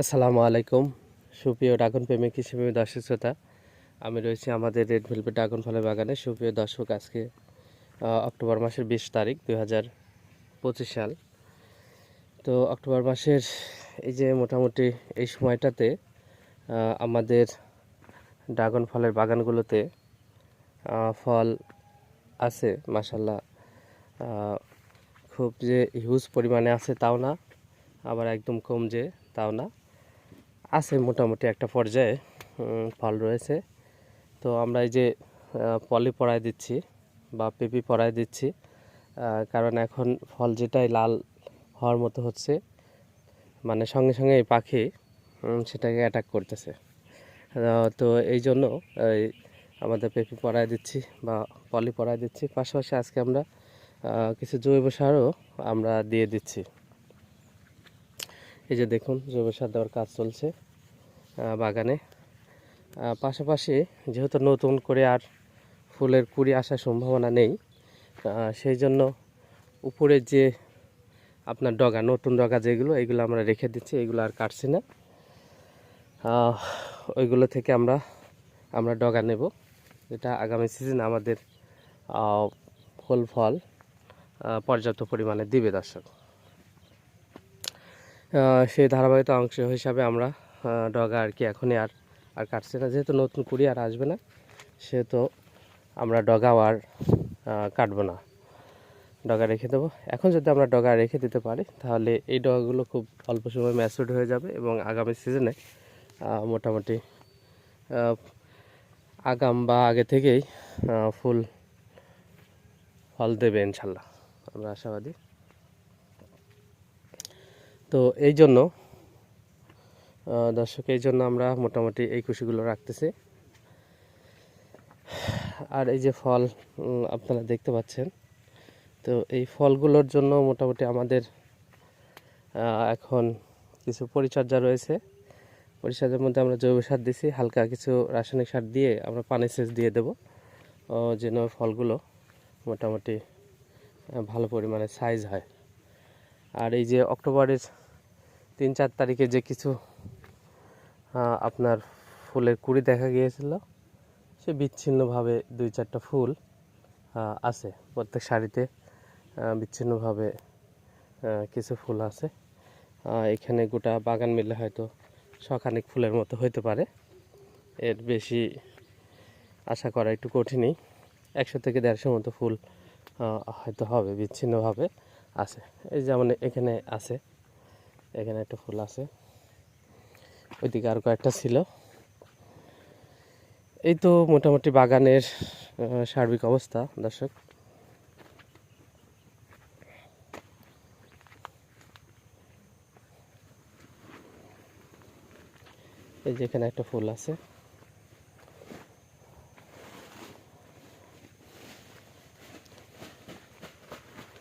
আসসালামু আলাইকুম। সুপ্রিয় ড্রাগন প্রেমিক হিসেবে দর্শক শ্রোতা, আমি রয়েছি আমাদের রেড ভেলভেট ড্রাগন ফলের বাগানে। সুপ্রিয় দর্শক, আজকে অক্টোবর মাসের বিশ তারিখ দুই হাজার পঁচিশ সাল। তো অক্টোবর মাসের এই যে মোটামুটি এই সময়টাতে আমাদের ড্রাগন ফলের বাগানগুলোতে ফল আছে মাসাল্লাহ খুব যে হিউজ পরিমাণে আছে তাও না, আবার একদম কম যে তাও না। আছে মোটামুটি একটা পর্যায়ে ফল রয়েছে। তো আমরা এই যে পলি পড়ায় দিচ্ছি বা পেপি পড়ায় দিচ্ছি কারণ এখন ফল যেটাই লাল হওয়ার মতো হচ্ছে মানে সঙ্গে সঙ্গে এই পাখি সেটাকে অ্যাটাক করতেছে। তো এই জন্য, এই আমাদের পেপি পড়ায় দিচ্ছি বা পলি পড়ায় দিচ্ছি। পাশাপাশি আজকে আমরা কিছু জৈব সারও আমরা দিয়ে দিচ্ছি। এই যে দেখুন, জৈব সার দেওয়ার কাজ চলছে বাগানে। পাশাপাশি যেহেতু নতুন করে আর ফুলের কুড়ি আসার সম্ভাবনা নেই সেই জন্য উপরে যে আপনার ডগা, নতুন ডগা যেগুলো, এগুলো আমরা রেখে দিচ্ছি, এগুলো আর কাটছি না। ওইগুলো থেকে আমরা আমরা ডগা নেব, যেটা আগামী সিজন আমাদের ফুল ফল পর্যাপ্ত পরিমাণে দিবে দর্শক। সেই ধারাবাহিকতা অংশ হিসাবে আমরা ডগা আর কি এখনই আর আর কাটছে না। যেহেতু নতুন কুড়ি আর আসবে না, সেহেতু আমরা ডগাও আর কাটবো না। ডগা রেখে দেবো। এখন যদি আমরা ডগা রেখে দিতে পারি, তাহলে এই ডগাগুলো খুব অল্প সময় ম্যাচুড হয়ে যাবে এবং আগামী সিজনে মোটামুটি আগাম বা আগে থেকেই ফুল ফল দেবে ইনশাল্লাহ। আমরা আশাবাদী। তো এই জন্য দর্শক, এই জন্য আমরা মোটামুটি এই কুশিগুলো রাখতেছি। আর এই যে ফল আপনারা দেখতে পাচ্ছেন, তো এই ফলগুলোর জন্য মোটামুটি আমাদের এখন কিছু পরিচর্যা রয়েছে। পরিচর্যার মধ্যে আমরা জৈব সার দিছি, হালকা কিছু রাসায়নিক সার দিয়ে আমরা পানি সেচ দিয়ে দেবো যেন ফলগুলো মোটামুটি ভালো পরিমাণে সাইজ হয়। আর এই যে অক্টোবরের তিন চার তারিখে যে কিছু আপনার ফুলের কুড়ি দেখা গিয়েছিল, সে বিচ্ছিন্নভাবে দুই চারটা ফুল আছে। প্রত্যেক শাড়িতে বিচ্ছিন্নভাবে কিছু ফুল আছে। এখানে গোটা বাগান মিলে হয়তো শখানেক ফুলের মতো হতে পারে। এর বেশি আশা করা একটু কঠিনই। একশো থেকে দেড়শো মতো ফুল হয়তো হবে বিচ্ছিন্নভাবে। আছে। এই যেমন এখানে আছে। এখানে একটা ফুল আছে। ওইদিকে আর কয়েকটা ছিল। এই তো মোটামুটি বাগানের সার্বিক অবস্থা, দর্শক। এই যে এখানে একটা ফুল আছে।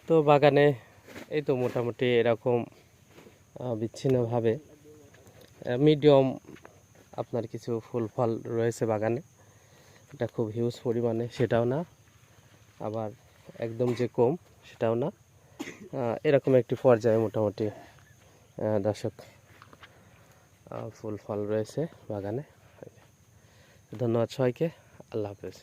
তো বাগানে এই তো মোটামুটি এরকম বিচ্ছিন্নভাবে মিডিয়াম আপনার কিছু ফুল ফল রয়েছে বাগানে। এটা খুব হিউজ পরিমাণে, সেটাও না। আবার একদম যে কম, সেটাও না। এরকম একটি পর্যায়ে মোটামুটি দর্শক ফুল ফল রয়েছে বাগানে। ধন্যবাদ সবাইকে, আল্লাহ হাফেজ।